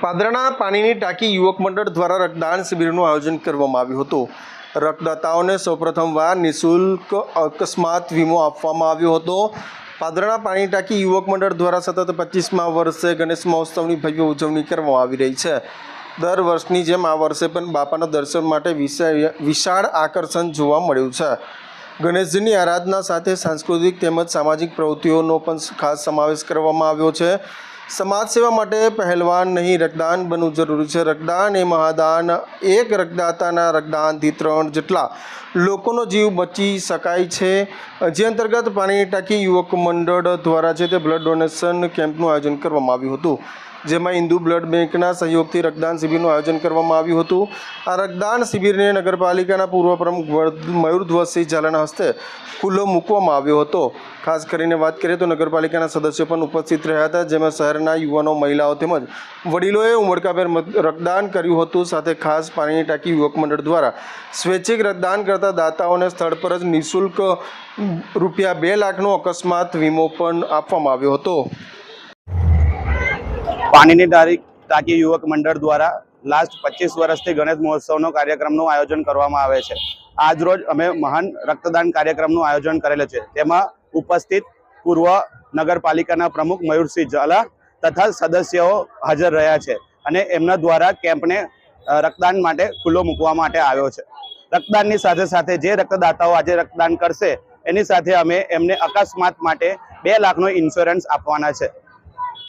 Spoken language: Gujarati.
પાદરાના પાણીની ટાંકી યુવક મંડળ દ્વારા રક્તદાન શિબિરનું આયોજન કરવામાં આવ્યું હતું. રક્તદાતાઓને સૌપ્રથમવાર નિઃશુલ્ક અકસ્માત વીમો આપવામાં આવ્યો હતો. પાદરાના પાણીની ટાંકી યુવક મંડળ દ્વારા સતત પચીસમા વર્ષે ગણેશ મહોત્સવની ભવ્ય ઉજવણી કરવામાં આવી રહી છે. દર વર્ષની જેમ આ વર્ષે પણ બાપાના દર્શન માટે વિશા- વિશાળ આકર્ષણ જોવા મળ્યું છે. ગણેશજીની આરાધના સાથે સાંસ્કૃતિક તેમજ સામાજિક પ્રવૃત્તિઓનો પણ ખાસ સમાવેશ કરવામાં આવ્યો છે. સમાજ સેવા માટે પહેલવાન નહીં, રક્તદાન બનવું જરૂરી છે. રક્તદાન એ મહાદાન, એક રક્તદાતાના રક્તદાનથી ત્રણ જેટલા લોકોનો જીવ બચી શકાય છે. જે અંતર્ગત પાણીની ટાંકી યુવક મંડળ દ્વારા છે તે બ્લડ ડોનેશન કેમ્પનું આયોજન કરવામાં આવ્યું હતું. જેમાં હિન્દુ બ્લડ બેંકના સહયોગથી રક્તદાન શિબિરનું આયોજન કરવામાં આવ્યું હતું. આ રક્તદાન શિબિરને નગરપાલિકાના પૂર્વ પ્રમુખ મયુરધ્વજસિંહ ઝાલાના હસ્તે ખુલ્લો મૂકવામાં આવ્યો હતો. ખાસ કરીને વાત કરીએ તો નગરપાલિકાના સદસ્યો પણ ઉપસ્થિત રહ્યા હતા, જેમાં શહેરના યુવાનો, મહિલાઓ તેમજ વડીલોએ ઉમળકાભેર રક્તદાન કર્યું હતું. સાથે ખાસ પાણીની ટાંકી યુવક મંડળ દ્વારા સ્વૈચ્છિક રક્તદાન કરતા દાતાઓને સ્થળ પર જ નિઃશુલ્ક રૂપિયા બે લાખનો અકસ્માત વીમો પણ આપવામાં આવ્યો હતો. પાણીની ટાંકી યુવક મંડળ દ્વારા લાસ્ટ પચીસ વર્ષથી ગણેશ મહોત્સવનો કાર્યક્રમનું આયોજન કરવામાં આવે છે. આજ રોજ અમે મહાન રક્તદાન કાર્યક્રમનું આયોજન કરેલું છે. તેમાં ઉપસ્થિત પૂર્વ નગરપાલિકાના પ્રમુખ મયુરસિંહ ઝાલા તથા સદસ્યો હાજર રહ્યા છે અને એમના દ્વારા કેમ્પને રક્તદાન માટે ખુલ્લો મૂકવા માટે આવ્યો છે. રક્તદાનની સાથે સાથે જે રક્તદાતાઓ આજે રક્તદાન કરશે, એની સાથે અમે એમને અકસ્માત માટે બે લાખનો ઇન્સ્યોરન્સ આપવાના છે.